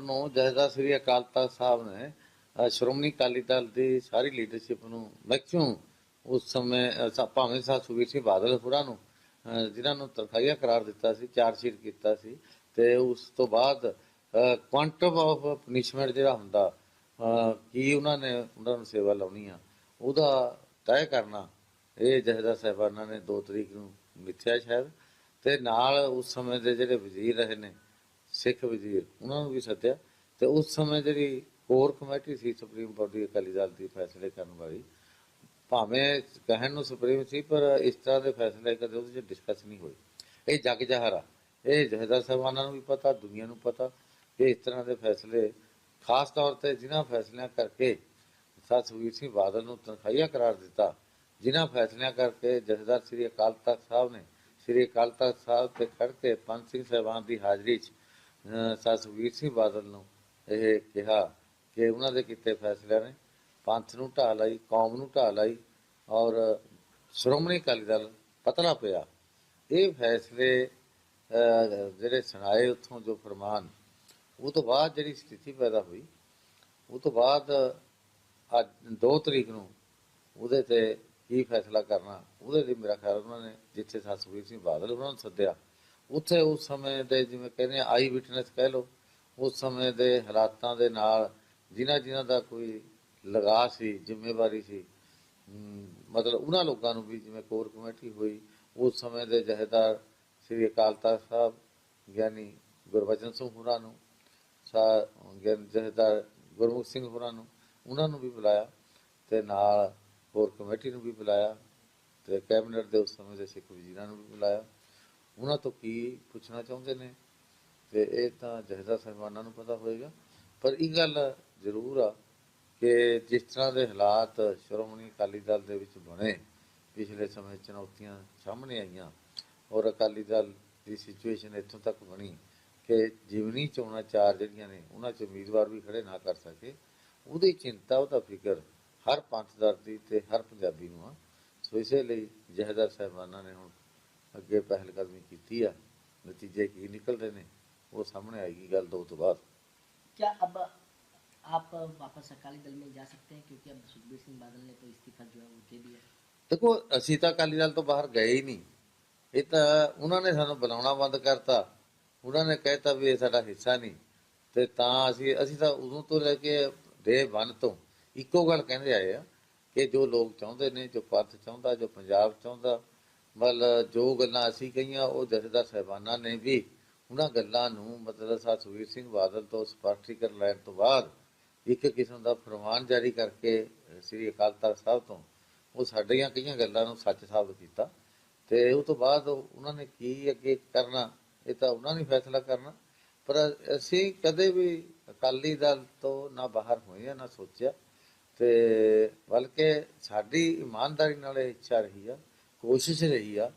ਨੂੰ ਜਹਦਾ ਸ੍ਰੀ ਅਕਾਲ ਤਖਤ ਸਾਹਿਬ ਨੇ ਸ਼੍ਰੋਮਣੀ ਅਕਾਲੀ ਦਲ ਦੀ ਸਾਰੀ ਲੀਡਰਸ਼ਿਪ ਨੂੰ ਮੈਕਸਿਮਮ ਉਸ ਸਮੇਂ ਭਾਵੇਂ ਸਾਹਿਬ ਸੁਖਬੀਰ ਸਿੰਘ ਬਾਦਲ ਹੋਰਾਂ ਨੂੰ ਅ, ਜਿਨ੍ਹਾਂ ਨੂੰ ਤਰਖਾਈਆ ਕਰਾਰ ਦਿੱਤਾ ਸੀ ਚਾਰਜ ਸ਼ੀਟ ਕੀਤਾ ਸੀ ਤੇ ਉਸ ਤੋਂ ਬਾਅਦ ਕੁਆਂਟਮ ਆਫ ਪਨਿਸ਼ਮੈਂਟ ਜਿਹੜਾ ਹੁੰਦਾ ਕੀ ਉਹਨਾਂ ਨੇ ਉਹਨਾਂ ਨੂੰ ਸੇਵਾ ਲਾਉਣੀ ਆ ਉਹਦਾ ਤੈਅ ਕਰਨਾ ਇਹ ਜਹਦਾ ਸਾਹਿਬਾਨਾਂ ਨੇ 2 ਤਰੀਕ ਨੂੰ ਮਿੱਥਿਆ ਸ਼ਾਇਦ ਤੇ ਨਾਲ ਉਸ ਸਮੇਂ ਦੇ ਜਿਹੜੇ ਵਜ਼ੀਰ ਰਹੇ ਨੇ ਸਿੱਖ ਵਜ਼ੀਰ, ਉਹਨਾਂ ਨੂੰ ਵੀ ਸੱਦਿਆ। ਤੇ ਉਸ ਸਮੇਂ ਜਿਹੜੀ ਕੋਰ ਕਮੇਟੀ ਸੀ ਸੁਪਰੀਮ ਕੋਰਟ ਦੀ, ਅਕਾਲੀ ਦਲ ਦੀ ਫੈਸਲੇ ਕਰਨ ਵਾਲੀ, ਭਾਵੇਂ ਕਹਿਣ ਨੂੰ ਸੁਪਰੀਮ ਸੀ, ਪਰ ਇਸ ਤਰ੍ਹਾਂ ਦੇ ਫੈਸਲੇ ਕਦੇ ਉਹਦੇ ਚ ਡਿਸਕਸ ਨਹੀਂ ਹੋਏ। ਇਹ ਜਗ ਜਹਰਾ, ਇਹ ਜਹਦਰ ਸਾਹਿਬਾਨਾਂ ਨੂੰ ਵੀ ਪਤਾ, ਦੁਨੀਆ ਨੂੰ ਪਤਾ, ਕਿ ਇਸ ਤਰ੍ਹਾਂ ਦੇ ਫੈਸਲੇ, ਖਾਸ ਤੌਰ ਤੇ ਜਿਨ੍ਹਾਂ ਫੈਸਲਿਆਂ ਕਰਕੇ ਸਰ ਸੁਖਬੀਰ ਸਿੰਘ ਬਾਦਲ ਨੂੰ ਤਨਖਾਹੀਆ ਕਰਾਰ ਦਿੱਤਾ, ਜਿਨ੍ਹਾਂ ਫੈਸਲਿਆਂ ਕਰਕੇ ਜਥੇਦਾਰ ਸ੍ਰੀ ਅਕਾਲ ਤਖਤ ਸਾਹਿਬ ਨੇ, ਸ੍ਰੀ ਅਕਾਲ ਤਖਤ ਸਾਹਿਬ ਤੇ ਖੜ ਕੇ ਪੰਜ ਸਿੰਘ ਸਾਹਿਬਾਨ ਦੀ ਹਾਜ਼ਰੀ 'ਚ ਅਹ ਸਰ ਸੁਖਬੀਰ ਸਿੰਘ ਬਾਦਲ ਨੂੰ ਇਹ ਕਿਹਾ ਕਿ ਉਹਨਾਂ ਦੇ ਕੀਤੇ ਫੈਸਲਿਆਂ ਨੇ। ਪੰਥ ਨੂੰ ਢਾਹ ਲਈ, ਕੌਮ ਨੂੰ ਢਾਹ ਲਈ ਔਰ ਸ਼੍ਰੋਮਣੀ ਅਕਾਲੀ ਦਲ ਪਤਲਾ ਪਿਆ। ਇਹ ਫੈਸਲੇ ਜਿਹੜੇ ਸੁਣਾਏ ਉੱਥੋਂ ਜੋ ਫਰਮਾਨ, ਉਹ ਤੋਂ ਬਾਅਦ ਜਿਹੜੀ ਸਥਿਤੀ ਪੈਦਾ ਹੋਈ, ਉਹ ਤੋਂ ਬਾਅਦ ਅੱਜ 2 ਤਰੀਕ ਨੂੰ ਉਹਦੇ ਤੇ ਕੀ ਫੈਸਲਾ ਕਰਨਾ, ਉਹਦੇ ਲਈ ਮੇਰਾ ਖਿਆਲ ਉਹਨਾਂ ਨੇ ਜਿੱਥੇ ਸਤਸਵੀਰ ਸਿੰਘ ਬਾਦਲ ਉਹਨਾਂ ਨੂੰ ਸੱਦਿਆ ਉੱਥੇ ਉਸ ਸਮੇਂ ਦੇ ਜਿਵੇਂ ਕਹਿੰਦੇ ਆਈ ਵਿਟਨੈਸ ਕਹਿ ਲਓ, ਉਸ ਸਮੇਂ ਦੇ ਹਾਲਾਤਾਂ ਦੇ ਨਾਲ ਜਿਨ੍ਹਾਂ ਜਿਨ੍ਹਾਂ ਦਾ ਕੋਈ ਲਗਾ ਸੀ, ਜ਼ਿੰਮੇਵਾਰੀ ਸੀ ਮਤਲਬ ਉਹਨਾਂ ਲੋਕਾਂ ਨੂੰ ਵੀ ਜਿਵੇਂ ਕੋਰ ਕਮੇਟੀ ਹੋਈ, ਉਸ ਸਮੇਂ ਦੇ ਜਹੇਦਾਰ ਸ੍ਰੀ ਅਕਾਲ ਤਖਤ ਸਾਹਿਬ, ਗਿਆਨੀ ਗੁਰਬਚਨ ਸਿੰਘ ਹੋਰਾਂ ਨੂੰ, ਸਾ, ਗਿਆਨ ਜਹੇਦਾਰ ਗੁਰਮੁਖ ਸਿੰਘ ਹੋਰਾਂ ਨੂੰ, ਉਹਨਾਂ ਨੂੰ ਵੀ ਬੁਲਾਇਆ ਤੇ ਨਾਲ ਹੋਰ ਕਮੇਟੀ ਨੂੰ ਵੀ ਬੁਲਾਇਆ ਤੇ ਕੈਬਨਿਟ ਦੇ ਉਸ ਸਮੇਂ ਦੇ ਸਿੱਖ ਵਜ਼ੀਰਾਂ ਨੂੰ ਵੀ ਬੁਲਾਇਆ। ਉਹਨਾਂ ਤੋਂ ਕੀ ਪੁੱਛਣਾ ਚਾਹੁੰਦੇ ਨੇ? ਤੇ ਇਹ ਤਾਂ ਜਹੇਦਾਰ ਸਾਹਿਬਾਨਾਂ ਨੂੰ ਪਤਾ ਹੋਏਗਾ। ਪਰ ਇਹ ਗੱਲ ਜ਼ਰੂਰ ਆ ਕਿ ਜਿਸ ਤਰ੍ਹਾਂ ਦੇ ਹਾਲਾਤ ਸ਼੍ਰੋਮਣੀ ਅਕਾਲੀ ਦਲ ਦੇ ਵਿੱਚ ਬਣੇ, ਪਿਛਲੇ ਸਮੇਂ ਚੁਣੌਤੀਆਂ ਸਾਹਮਣੇ ਆਈਆਂ ਔਰ ਅਕਾਲੀ ਦਲ ਦੀ ਸਿਚੁਏਸ਼ਨ ਇੱਥੋਂ ਤੱਕ ਬਣੀ ਕਿ ਜਿਵਨੀ ਚੋਣਾਂ ਚਾਰ ਜਿਹੜੀਆਂ ਨੇ, ਉਹਨਾਂ 'ਚ ਉਮੀਦਵਾਰ ਵੀ ਖੜੇ ਨਾ ਕਰ ਸਕੇ। ਉਹਦੀ ਚਿੰਤਾ, ਉਹਦਾ ਫਿਕਰ ਹਰ ਪੰਥਦਰ ਦੀ ਤੇ ਹਰ ਪੰਜਾਬੀ ਨੂੰ ਆ। ਸੋ ਇਸੇ ਲਈ ਜਹੇਦਾਰ ਸਾਹਿਬਾਨਾਂ ਨੇ ਹੁਣ ਅੱਗੇ ਪਹਿਲ ਕਦਮੀ ਕੀਤੀ ਆ ਨਤੀਜੇ ਕੀ ਨਿਕਲਦੇ ਨੇ ਉਹ ਸਾਹਮਣੇ ਆਏਗੀ ਗੱਲ ਦੋ ਤੋਂ ਬਾਅਦ क्या अब आप वापस अकाली दल में जा सकते हैं क्योंकि अब सुखबीर सिंह बादल ने तो इस्तीफा जो है वो दे दिया ਦੇਖੋ ਅਸੀਂ ਤਾਂ ਅਕਾਲੀ ਦਲ ਤੋਂ ਬਾਹਰ ਗਏ ਹੀ ਨਹੀਂ ਇਹ ਤਾਂ ਉਹਨਾਂ ਨੇ ਸਾਨੂੰ ਬੁਲਾਉਣਾ ਬੰਦ ਕਰਤਾ ਉਹਨਾਂ ਨੇ ਕਹਿਤਾ ਵੀ ਇਹ ਸਾਡਾ ਹਿੱਸਾ ਨਹੀਂ ਤੇ ਤਾਂ ਅਸੀਂ ਅਸੀਂ ਤਾਂ ਉਦੋਂ ਤੋਂ ਲੈ ਕੇ ਡੇ ਵਨ ਤੋਂ ਇੱਕੋ ਗੱਲ ਕਹਿੰਦੇ ਆਏ ਆ ਕਿ ਜੋ ਲੋਕ ਚਾਹੁੰਦੇ ਨੇ ਜੋ ਪੰਥ ਚਾਹੁੰਦਾ ਜੋ ਪੰਜਾਬ ਚਾਹੁੰਦਾ ਮਤਲਬ ਜੋ ਗੱਲਾਂ ਅਸੀਂ ਕਹੀਆਂ, ਉਹ ਜਥੇਦਾਰ ਸਾਹਿਬਾਨਾਂ ਨੇ ਵੀ ਉਹਨਾਂ ਗੱਲਾਂ ਨੂੰ ਮਤਲਬ ਸਾ ਸੁਖਬੀਰ ਸਿੰਘ ਬਾਦਲ ਤੋਂ ਸਪਸ਼ਟੀਕਰਨ ਲੈਣ ਤੋਂ ਬਾਅਦ ਇੱਕ ਕਿਸਮ ਦਾ ਫਰਮਾਨ ਜਾਰੀ ਕਰਕੇ ਸ੍ਰੀ ਅਕਾਲ ਤਖਤ ਸਾਹਿਬ ਤੋਂ ਉਹ ਸਾਡੀਆਂ ਕਈਆਂ ਗੱਲਾਂ ਨੂੰ ਸੱਚ ਸਾਬਤ ਕੀਤਾ ਤੇ ਉਹ ਤੋਂ ਬਾਅਦ ਉਹਨਾਂ ਨੇ ਕੀ ਅੱਗੇ ਕਰਨਾ, ਇਹ ਤਾਂ ਉਹਨਾਂ ਨੇ ਫੈਸਲਾ ਕਰਨਾ। ਪਰ ਅਸੀਂ ਕਦੇ ਵੀ ਅਕਾਲੀ ਦਲ ਤੋਂ ਨਾ ਬਾਹਰ ਹੋਏ ਆ ਨਾ ਸੋਚਿਆ ਤੇ ਬਲਕਿ ਸਾਡੀ ਇਮਾਨਦਾਰੀ ਨਾਲ ਇਹ ਇੱਛਾ ਰਹੀ ਆ ਕੋਸ਼ਿਸ਼ ਰਹੀ ਆ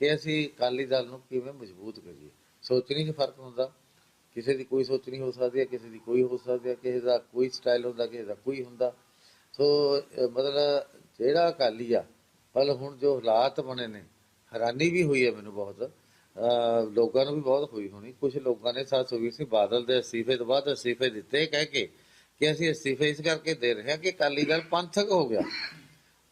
ਕਿ ਅਸੀਂ ਅਕਾਲੀ ਦਲ ਨੂੰ ਕਿਵੇਂ ਮਜ਼ਬੂਤ ਕਰੀਏ। ਸੋਚਣੀ 'ਚ ਫ਼ਰਕ ਹੁੰਦਾ। ਕਿਸੇ ਦੀ ਕੋਈ ਸੋਚਣੀ ਹੋ ਸਕਦੀ ਹੈ ਕਿਸੇ ਦੀ ਕੋਈ ਹੋ ਸਕਦੀ ਹੈ ਕਿਸੇ ਦਾ ਕੋਈ ਸਟਾਈਲ ਹੁੰਦਾ, ਕਿਸੇ ਦਾ ਕੋਈ ਹੁੰਦਾ। ਸੋ ਮਤਲਬ ਜਿਹੜਾ ਅਕਾਲੀ ਆ ਪਰ ਹੁਣ ਜੋ ਹਾਲਾਤ ਬਣੇ ਨੇ, ਹੈਰਾਨੀ ਵੀ ਹੋਈ ਹੈ ਮੈਨੂੰ ਬਹੁਤ। ਲੋਕਾਂ ਨੂੰ ਵੀ ਬਹੁਤ ਹੋਈ ਹੋਣੀ। ਕੁਝ ਲੋਕਾਂ ਨੇ ਸਾਥ ਸੁਖਬੀਰ ਸਿੰਘ ਬਾਦਲ ਦੇ ਅਸਤੀਫੇ ਤੋਂ ਬਾਅਦ ਅਸਤੀਫੇ ਦਿੱਤੇ, ਕਹਿ ਕੇ ਕਿ ਅਸੀਂ ਅਸਤੀਫੇ ਇਸ ਕਰਕੇ ਦੇ ਰਹੇ ਹਾਂ ਕਿ ਅਕਾਲੀ ਦਲ ਪੰਥਕ ਹੋ ਗਿਆ।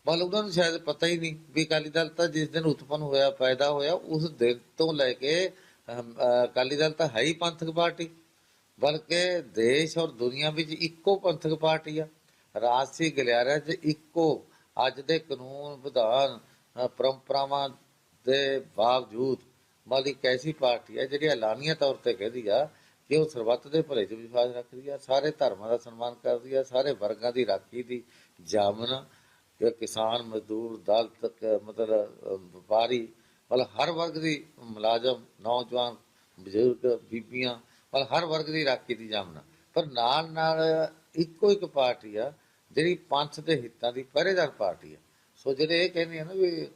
ਮਤਲਬ ਉਹਨਾਂ ਨੂੰ ਸ਼ਾਇਦ ਪਤਾ ਹੀ ਨਹੀਂ ਵੀ ਅਕਾਲੀ ਦਲ ਤਾਂ ਜਿਸ ਦਿਨ ਉਤਪੰਨ ਹੋਇਆ, ਪੈਦਾ ਹੋਇਆ, ਉਸ ਦਿਨ ਤੋਂ ਲੈ ਕੇ ਅਕਾਲੀ ਦਲ ਤਾਂ ਹੈ ਹੀ ਪੰਥਕ ਪਾਰਟੀ। ਬਲਕਿ ਦੇਸ਼ ਔਰ ਦੁਨੀਆ ਵਿੱਚ ਇੱਕੋ ਪੰਥਕ ਪਾਰਟੀ ਆ। ਰਾਜਸੀ ਗਲਿਆਰਿਆਂ 'ਚ ਇੱਕੋ ਅੱਜ ਦੇ ਕਾਨੂੰਨ ਵਿਧਾਨ ਪਰੰਪਰਾਵਾਂ ਦੇ ਬਾਵਜੂਦ ਮਾਲੀ ਐਸੀ ਪਾਰਟੀ ਹੈ ਜਿਹੜੀ ਐਲਾਨੀਆ ਤੌਰ ਤੇ ਕਹਿੰਦੀ ਆ ਕਿ ਉਹ ਸਰਬੱਤ ਦੇ ਭਲੇ 'ਚ ਵਿਸ਼ਵਾਸ ਰੱਖਦੀ ਆ, ਸਾਰੇ ਧਰਮਾਂ ਦਾ ਸਨਮਾਨ ਕਰਦੀ ਆ, ਸਾਰੇ ਵਰਗਾਂ ਦੀ ਰਾਖੀ ਦੀ ਜਾਮਨ ਆ ਕਿਸਾਨ ਮਜ਼ਦੂਰ ਦਲਤ ਕ- ਮਤਲਬ ਵਪਾਰੀ, ਮਤਲਬ ਹਰ ਵਰਗ ਦੀ ਮੁਲਾਜ਼ਮ, ਨੌਜਵਾਨ, ਬਜ਼ੁਰਗ, ਬੀਬੀਆਂ, ਮਤਲਬ ਹਰ ਵਰਗ ਦੀ ਰਾਖੀ ਦੀ ਜਾਮਨਾ ਪਰ ਨਾਲ ਨਾਲ ਇੱਕੋ ਇੱਕ ਪਾਰਟੀ ਆ, ਜਿਹੜੀ ਪੰਥ ਦੇ ਹਿੱਤਾਂ ਦੀ ਪਹਿਰੇਦਾਰ ਪਾਰਟੀ ਆ। ਸੋ ਜਿਹੜੇ ਇਹ ਕਹਿੰਦੇ ਆ ਨਾ ਵੀ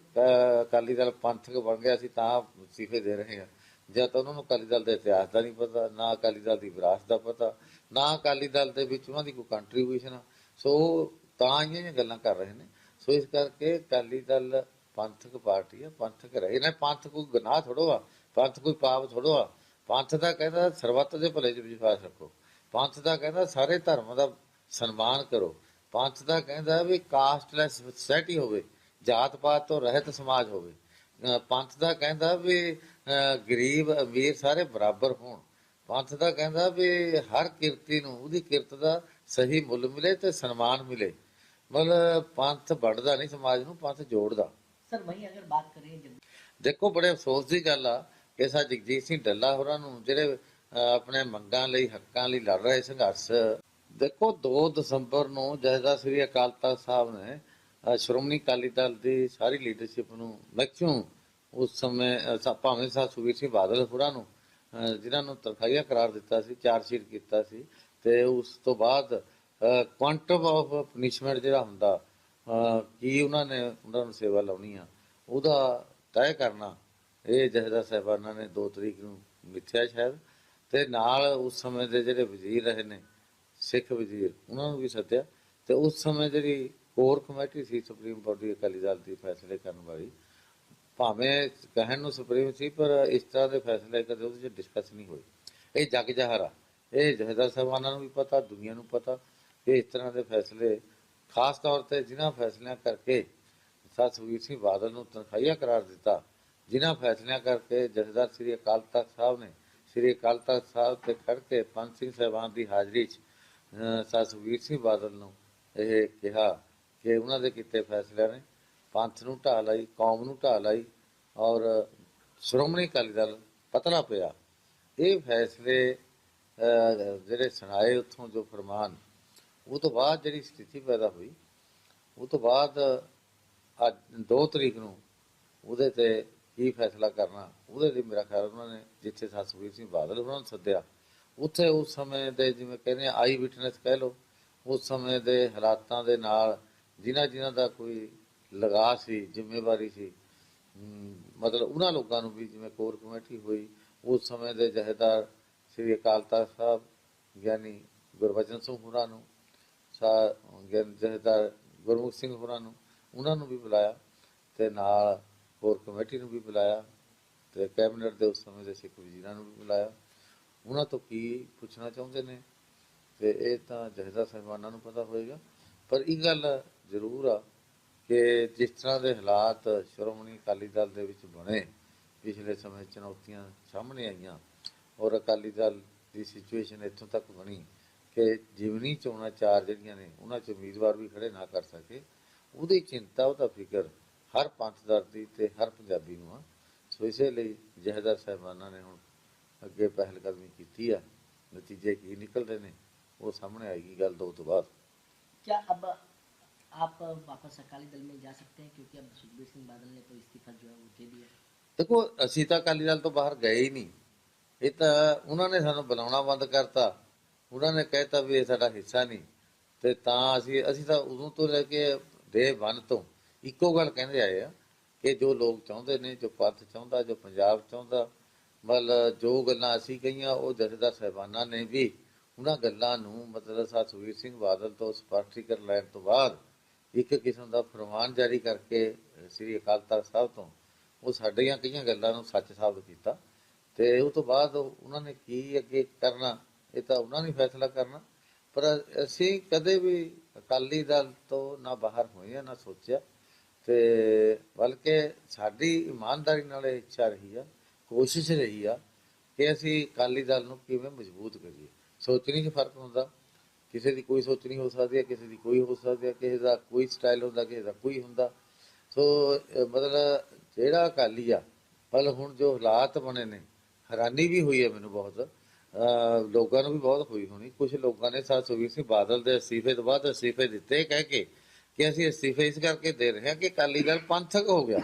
ਅਕਾਲੀ ਦਲ ਪੰਥਕ ਬਣ ਗਿਆ ਸੀ ਤਾਂ ਅਸਤੀਫੇ ਦੇ ਰਹੇ ਆ। ਜਾਂ ਤਾਂ ਉਹਨਾਂ ਨੂੰ ਅਕਾਲੀ ਦਲ ਦੇ ਇਤਿਹਾਸ ਦਾ ਨਹੀਂ ਪਤਾ, ਨਾ ਅਕਾਲੀ ਦਲ ਦੀ ਵਿਰਾਸਤ ਦਾ ਪਤਾ, ਨਾ ਅਕਾਲੀ ਦਲ ਦੇ ਵਿੱਚ ਉਹਨਾਂ ਦੀ ਕੋਈ ਕੰਟਰੀਬਿਊਸ਼ਨ ਆ। ਸੋ ਤਾਂ ਹੀ ਇਹ ਗੱਲਾਂ ਕਰ ਰਹੇ ਨੇ। ਸੋ ਇਸ ਕਰਕੇ ਅਕਾਲੀ ਦਲ ਪੰਥਕ ਪਾਰਟੀ ਆ, ਪੰਥਕ ਰਹੇ। ਨੇ ਪੰਥ ਕੋਈ ਗੁਨਾਹ ਥੋੜੋ ਆ ਪੰਥ ਕੋਈ ਪਾਪ ਥੋੜੋ ਆ ਪੰਥ ਦਾ ਕਹਿੰਦਾ ਸਰਬੱਤ ਦੇ ਭਲੇ 'ਚ ਵਿਸ਼ਵਾਸ ਰੱਖੋ। ਪੰਥ ਦਾ ਕਹਿੰਦਾ ਸਾਰੇ ਧਰਮ ਦਾ ਸਨਮਾਨ ਕਰੋ। ਪੰਥ ਦਾ ਕਹਿੰਦਾ ਵੀ ਕਾਸਟਲੈਸ ਸੋਸਾਇਟੀ ਹੋਵੇ ਜਾਤ ਪਾਤ ਤੋਂ ਰਹਿਤ ਸਮਾਜ ਹੋਵੇ। ਪੰਥ ਦਾ ਕਹਿੰਦਾ ਵੀ ਗਰੀਬ ਅਮੀਰ ਸਾਰੇ ਬਰਾਬਰ ਹੋਣ। ਪੰਥ ਦਾ ਕਹਿੰਦਾ ਵੀ ਹਰ ਕਿਰਤੀ ਨੂੰ, ਉਹਦੀ ਕਿਰਤ ਦਾ ਸਹੀ ਮੁੱਲ ਮਿਲੇ ਤੇ ਸਨਮਾਨ ਮਿਲੇ। ਮਤਲਬ ਪੰਥ ਵੜਦਾ ਨਹੀਂ ਸਮਾਜ ਨੂੰ ਪੰਥ ਜੋੜਦਾ। ਸਰ ਵਹੀਂ ਅਗਰ ਬਾਤ ਕਰੀਏ ਦੇਖੋ ਬੜੇ ਅਫਸੋਸ ਦੀ ਗੱਲ ਆ ਕਿ ਸਾ ਜਗਜੀਤ ਸਿੰਘ ਡੱਲਾ ਹੋਰਾਂ ਨੂੰ ਜਿਹੜੇ ਆਪਣੇ ਮੰਗਾਂ ਲਈ ਹੱਕਾਂ ਲਈ ਲੜ ਰਹੇ ਸੰਘਰਸ਼। ਦੇਖੋ 2 ਦਸੰਬਰ ਨੂੰ ਜਹਦਾ ਸ੍ਰੀ ਅਕਾਲ ਤਖਤ ਸਾਹਿਬ ਨੇ ਸ਼੍ਰੋਮਣੀ ਅਕਾਲੀ ਦਲ ਦੀ ਸਾਰੀ ਲੀਡਰਸ਼ਿਪ ਨੂੰ ਮੈਕਸਿਮਮ ਉਸ ਸਮੇਂ ਭਾਵੇਂ ਸਾ ਸੁਵੀਰ ਸਿੰਘ ਬਾਦਲ ਹੋਰਾਂ ਨੂੰ ਜਿਨ੍ਹਾਂ ਨੂੰ ਤਰਖਾਈਆ ਕਰਾਰ ਦਿੱਤਾ ਸੀ ਚਾਰ ਸ਼ੀਟ ਕੀਤਾ ਸੀ ਤੇ ਉਸ ਤੋਂ ਬਾਅਦ ਕੁਆਂਟਮ ਆਫ ਪਨਿਸ਼ਮੈਂਟ ਜਿਹੜਾ ਹੁੰਦਾ ਕੀ ਉਹਨਾਂ ਨੇ, ਉਹਨਾਂ ਨੂੰ ਸੇਵਾ ਲਾਉਣੀ ਆ, ਉਹਦਾ ਤੈਅ ਕਰਨਾ। ਇਹ ਜਹਦਾ ਸਾਹਿਬਾਨਾਂ ਨੇ 2 ਤਰੀਕ ਨੂੰ ਮਿੱਥਿਆ ਸ਼ਾਇਦ, ਤੇ ਨਾਲ ਉਸ ਸਮੇਂ ਦੇ ਜਿਹੜੇ ਵਜ਼ੀਰ ਰਹੇ ਨੇ, ਸਿੱਖ ਵਜ਼ੀਰ, ਉਹਨਾਂ ਨੂੰ ਵੀ ਸੱਦਿਆ। ਤੇ ਉਸ ਸਮੇਂ ਜਿਹੜੀ ਕੋਰ ਕਮੇਟੀ ਸੀ ਸੁਪਰੀਮ ਬੋਡੀ ਅਕਾਲੀ ਦਲ ਦੀ ਫੈਸਲੇ ਕਰਨ ਵਾਲੀ, ਭਾਵੇਂ ਕਹਿਣ ਨੂੰ ਸੁਪਰੀਮ ਸੀ, ਪਰ ਇਸ ਤਰ੍ਹਾਂ ਦੇ ਫੈਸਲੇ ਕਦੇ ਉਹਦੇ 'ਚ ਡਿਸਕਸ ਨਹੀਂ ਹੋਏ। ਇਹ ਜਗ ਜਹਰਾ, ਇਹ ਜਹਦਾ ਸਾਹਿਬਾਨਾਂ ਨੂੰ ਵੀ ਪਤਾ, ਦੁਨੀਆ ਨੂੰ ਪਤਾ ਕਿ ਇਸ ਤਰ੍ਹਾਂ ਦੇ ਫੈਸਲੇ ਖਾਸ ਤੌਰ ਤੇ ਜਿਨ੍ਹਾਂ ਫੈਸਲਿਆਂ ਕਰਕੇ ਸਤ ਸੁਖਬੀਰ ਸਿੰਘ ਬਾਦਲ ਨੂੰ ਤਨਖਾਹੀਆ ਕਰਾਰ ਦਿੱਤਾ ਜਿਨ੍ਹਾਂ ਫੈਸਲਿਆਂ ਕਰਕੇ ਜਥੇਦਾਰ ਸ੍ਰੀ ਅਕਾਲ ਤਖਤ ਸਾਹਿਬ ਨੇ ਸ੍ਰੀ ਅਕਾਲ ਤਖਤ ਸਾਹਿਬ ਤੇ ਖੜ ਕੇ ਪੰਜ ਸਿੰਘ ਸਾਹਿਬਾਨ ਦੀ ਹਾਜ਼ਰੀ 'ਚ ਅਹ, ਸੁਖਬੀਰ ਸਿੰਘ ਬਾਦਲ ਨੂੰ ਇਹ ਕਿਹਾ ਕਿ ਉਹਨਾਂ ਦੇ ਕੀਤੇ ਫੈਸਲਿਆਂ ਨੇ ਪੰਥ ਨੂੰ ਢਾਹ ਲਈ ਕੌਮ ਨੂੰ ਢਾਹ ਲਈ ਔਰ ਸ਼੍ਰੋਮਣੀ ਅਕਾਲੀ ਦਲ ਪਤਲਾ ਪਿਆ। ਇਹ ਫੈਸਲੇ ਜਿਹੜੇ ਸੁਣਾਏ ਉੱਥੋਂ ਜੋ ਫਰਮਾਨ ਉਹ ਤੋਂ ਬਾਅਦ ਜਿਹੜੀ ਸਥਿਤੀ ਪੈਦਾ ਹੋਈ, ਉਹ ਤੋਂ ਬਾਅਦ ਅੱਜ 2 ਤਰੀਕ ਨੂੰ ਉਹਦੇ ਤੇ ਕੀ ਫੈਸਲਾ ਕਰਨਾ, ਉਹਦੇ ਲਈ ਮੇਰਾ ਖਿਆਲ ਉਹਨਾਂ ਨੇ ਜਿੱਥੇ ਸਤਸਵੀਰ ਸਿੰਘ ਬਾਦਲ ਉਹਨਾਂ ਨੂੰ ਸੱਦਿਆ, ਉੱਥੇ ਉਸ ਸਮੇਂ ਦੇ ਜਿਵੇਂ ਕਹਿੰਦੇ ਆਈ ਵਿਟਨੈਸ ਕਹਿ ਲਓ, ਉਸ ਸਮੇਂ ਦੇ ਹਾਲਾਤਾਂ ਦੇ ਨਾਲ ਜਿਨ੍ਹਾਂ ਜਿਨ੍ਹਾਂ ਦਾ ਕੋਈ ਲਗਾ ਸੀ, ਜ਼ਿੰਮੇਵਾਰੀ ਸੀ ਮਤਲਬ ਉਹਨਾਂ ਲੋਕਾਂ ਨੂੰ ਵੀ ਜਿਵੇਂ ਕੋਰ ਕਮੇਟੀ ਹੋਈ, ਉਸ ਸਮੇਂ ਦੇ ਜਹੇਦਾਰ ਸ੍ਰੀ ਅਕਾਲ ਤਖਤ ਸਾਹਿਬ, ਗਿਆਨੀ ਗੁਰਬਚਨ ਸਿੰਘ ਹੋਰਾਂ ਨੂੰ ਸਾ ਗਿਆਨ ਗੁਰਮੁਖ ਸਿੰਘ ਹੋਰਾਂ ਨੂੰ, ਉਹਨਾਂ ਨੂੰ ਵੀ ਬੁਲਾਇਆ ਤੇ ਨਾਲ ਹੋਰ ਕਮੇਟੀ ਨੂੰ ਵੀ ਬੁਲਾਇਆ ਤੇ ਕੈਬਨਿਟ ਦੇ ਉਸ ਸਮੇਂ ਦੇ ਸਿੱਖ ਵਜ਼ੀਰਾਂ ਨੂੰ ਵੀ ਬੁਲਾਇਆ। ਉਹਨਾਂ ਤੋਂ ਕੀ ਪੁੱਛਣਾ ਚਾਹੁੰਦੇ ਨੇ? ਤੇ ਇਹ ਤਾਂ ਜਹੇਦਾਰ ਸਾਹਿਬਾਨਾਂ ਨੂੰ ਪਤਾ ਹੋਏਗਾ। ਪਰ ਇਹ ਗੱਲ ਜ਼ਰੂਰ ਆ ਕਿ ਜਿਸ ਤਰ੍ਹਾਂ ਦੇ ਹਾਲਾਤ ਸ਼੍ਰੋਮਣੀ ਅਕਾਲੀ ਦਲ ਦੇ ਵਿੱਚ ਬਣੇ, ਪਿਛਲੇ ਸਮੇਂ ਚੁਣੌਤੀਆਂ ਸਾਹਮਣੇ ਆਈਆਂ ਔਰ ਅਕਾਲੀ ਦਲ ਦੀ ਸਿਚੁਏਸ਼ਨ ਇੱਥੋਂ ਤੱਕ ਬਣੀ ਕਿ ਜਿਵਨੀ ਚੋਣਾਂ ਚਾਰ ਜਿਹੜੀਆਂ ਨੇ ਉਹਨਾਂ 'ਚ ਉਮੀਦਵਾਰ ਵੀ ਖੜੇ ਨਾ ਕਰ ਸਕੇ ਉਹਦੀ ਚਿੰਤਾ ਉਹਦਾ ਫਿਕਰ ਹਰ ਪੰਥਦਰ ਦੀ ਤੇ ਹਰ ਪੰਜਾਬੀ ਨੂੰ ਆ ਸੋ ਇਸੇ ਲਈ ਜਹਦਰ ਸਾਹਿਬਾਨਾਂ ਨੇ ਹੁਣ ਅੱਗੇ ਪਹਿਲ ਕਦਮੀ ਕੀਤੀ ਆ ਨਤੀਜੇ ਕੀ ਨਿਕਲਦੇ ਨੇ ਉਹ ਸਾਹਮਣੇ ਆਏਗੀ ਗੱਲ ਦੋ ਤੋਂ ਬਾਅਦ क्या अब आप वापस अकाली दल में जा सकते हैं क्योंकि अब सुखबीर सिंह बादल ने तो इस्तीफा जो है वो दे दिया ਦੇਖੋ ਅਸੀਂ ਤਾਂ ਅਕਾਲੀ ਦਲ ਤੋਂ ਬਾਹਰ ਗਏ ਹੀ ਨਹੀਂ ਇਹ ਤਾਂ ਉਹਨਾਂ ਨੇ ਸਾਨੂੰ ਬੁਲਾਉਣਾ ਬੰਦ ਕਰਤਾ ਉਹਨਾਂ ਨੇ ਕਹਿਤਾ ਵੀ ਇਹ ਸਾਡਾ ਹਿੱਸਾ ਨਹੀਂ। ਤੇ ਤਾਂ ਅਸੀਂ ਅਸੀਂ ਤਾਂ ਉਦੋਂ ਤੋਂ ਲੈ ਕੇ ਦੇ ਵਨ ਤੋਂ ਇੱਕੋ ਗੱਲ ਕਹਿੰਦੇ ਆਏ ਆ ਕਿ ਜੋ ਲੋਕ ਚਾਹੁੰਦੇ ਨੇ, ਜੋ ਪੰਥ ਚਾਹੁੰਦਾ, ਜੋ ਪੰਜਾਬ ਚਾਹੁੰਦਾ, ਮਤਲਬ ਜੋ ਗੱਲਾਂ ਅਸੀਂ ਕਹੀਆਂ, ਉਹ ਜਥੇਦਾਰ ਸਾਹਿਬਾਨਾਂ ਨੇ ਵੀ ਉਹਨਾਂ ਗੱਲਾਂ ਨੂੰ ਮਤਲਬ ਸਾ ਸੁਖਬੀਰ ਸਿੰਘ ਬਾਦਲ ਤੋਂ ਸਪਸ਼ਟੀਕਰਨ ਲੈਣ ਤੋਂ ਬਾਅਦ ਇੱਕ ਕਿਸਮ ਦਾ ਫਰਮਾਨ ਜਾਰੀ ਕਰਕੇ ਸ੍ਰੀ ਅਕਾਲ ਤਖਤ ਸਾਹਿਬ ਤੋਂ ਉਹ ਸਾਡੀਆਂ ਕਈਆਂ ਗੱਲਾਂ ਨੂੰ ਸੱਚ ਸਾਬਤ ਕੀਤਾ। ਤੇ ਉਹ ਤੋਂ ਬਾਅਦ ਉਹਨਾਂ ਨੇ ਕੀ ਅੱਗੇ ਕਰਨਾ ਇਹ ਤਾਂ ਉਹਨਾਂ ਨੇ ਫੈਸਲਾ ਕਰਨਾ। ਪਰ ਅਸੀਂ ਕਦੇ ਵੀ ਅਕਾਲੀ ਦਲ ਤੋਂ ਨਾ ਬਾਹਰ ਹੋਏ ਆ, ਨਾ ਸੋਚਿਆ। ਤੇ ਬਲਕਿ ਸਾਡੀ ਇਮਾਨਦਾਰੀ ਨਾਲ ਇਹ ਇੱਛਾ ਰਹੀ ਆ, ਕੋਸ਼ਿਸ਼ ਰਹੀ ਆ ਕਿ ਅਸੀਂ ਅਕਾਲੀ ਦਲ ਨੂੰ ਕਿਵੇਂ ਮਜ਼ਬੂਤ ਕਰੀਏ। ਸੋਚਣੀ 'ਚ ਫ਼ਰਕ ਹੁੰਦਾ। ਕਿਸੇ ਦੀ ਕੋਈ ਸੋਚਣੀ ਹੋ ਸਕਦੀ ਹੈ, ਕਿਸੇ ਦੀ ਕੋਈ ਹੋ ਸਕਦੀ ਹੈ, ਕਿਸੇ ਦਾ ਕੋਈ ਸਟਾਈਲ ਹੁੰਦਾ, ਕਿਸੇ ਦਾ ਕੋਈ ਹੁੰਦਾ। ਸੋ ਮਤਲਬ ਜਿਹੜਾ ਅਕਾਲੀ ਆ ਮਤਲਬ ਹੁਣ ਜੋ ਹਾਲਾਤ ਬਣੇ ਨੇ, ਹੈਰਾਨੀ ਵੀ ਹੋਈ ਹੈ ਮੈਨੂੰ ਬਹੁਤ। ਲੋਕਾਂ ਨੂੰ ਵੀ ਬਹੁਤ ਹੋਈ ਹੋਣੀ। ਕੁਝ ਲੋਕਾਂ ਨੇ ਸਾਥ ਸੁਖਬੀਰ ਸਿੰਘ ਬਾਦਲ ਦੇ ਅਸਤੀਫੇ ਤੋਂ ਬਾਅਦ ਅਸਤੀਫੇ ਦਿੱਤੇ ਕਹਿ ਕੇ ਕਿ ਅਸੀਂ ਅਸਤੀਫੇ ਇਸ ਕਰਕੇ ਦੇ ਰਹੇ ਹਾਂ ਕਿ ਅਕਾਲੀ ਦਲ ਪੰਥਕ ਹੋ ਗਿਆ।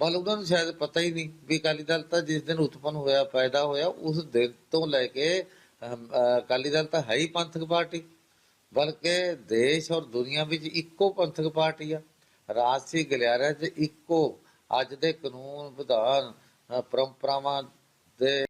ਮਤਲਬ ਉਹਨਾਂ ਨੂੰ ਸ਼ਾਇਦ ਪਤਾ ਹੀ ਨਹੀਂ ਵੀ ਅਕਾਲੀ ਦਲ ਤਾਂ ਜਿਸ ਦਿਨ ਉਤਪੰਨ ਹੋਇਆ, ਪੈਦਾ ਹੋਇਆ, ਉਸ ਦਿਨ ਤੋਂ ਲੈ ਕੇ ਅਕਾਲੀ ਦਲ ਤਾਂ ਹੈ ਹੀ ਪੰਥਕ ਪਾਰਟੀ। ਬਲਕਿ ਦੇਸ਼ ਔਰ ਦੁਨੀਆ ਵਿੱਚ ਇੱਕੋ ਪੰਥਕ ਪਾਰਟੀ ਆ। ਰਾਜਸੀ ਗਲਿਆਰਿਆਂ 'ਚ ਇੱਕੋ ਅੱਜ ਦੇ ਕਾਨੂੰਨ, ਵਿਧਾਨ ਪਰੰਪਰਾਵਾਂ ਦੇ